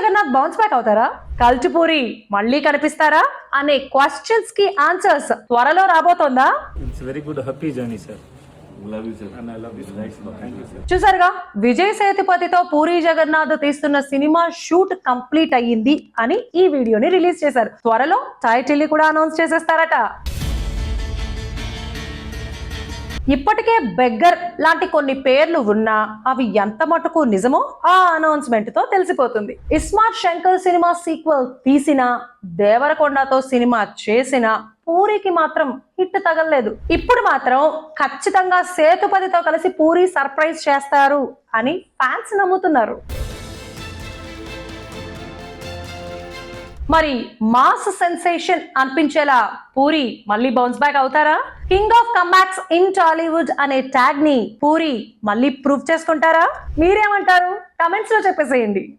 Jagannadh bounce back అవుతారా? కల్చిపూరి మళ్ళీ కనిపిస్తారా? అనే క్వశ్చన్స్కి ఆన్సర్స్ త్వరలో రాబోతోందా? Thanks, much. thank you, sir. చూసారుగా? విజయ్ సేతుపతితో పూరి జగన్నాథ్ తీస్తున్న సినిమా షూట్ కంప్లీట్ అయ్యింది అని ఈ వీడియోని రిలీజ్ చేశారు. త్వరలో టైటిల్ని కూడా అనౌన్స్ చేసేస్తారట. ఇప్పటికే బెగ్గర్ లాంటి కొన్ని పేర్లు ఉన్నా అవి ఎంత మటుకు నిజమో ఆ అనౌన్స్మెంట్తో తెలిసిపోతుంది. ఇస్మార్ట్ శంకర్ సినిమా సీక్వెల్ తీసిన దేవరకొండతో సినిమా చేసిన పూరికి మాత్రం హిట్ తగలలేదు. ఇప్పుడు మాత్రం ఖచ్చితంగా సేతుపతితో కలిసి పూరి సర్ప్రైజ్ చేస్తారు అని ఫ్యాన్స్ నమ్ముతున్నారు. మరి మాస్ సెన్సేషన్ అనిపించేలా పూరి మళ్ళీ బౌన్స్ బ్యాక్ అవుతారా? King of comebacks in Tollywood అనే ట్యాగ్ని పూరి మళ్ళీ ప్రూవ్ చేసుకుంటారా? మీరేమంటారు? కమెంట్స్లో చెప్పేసేయండి.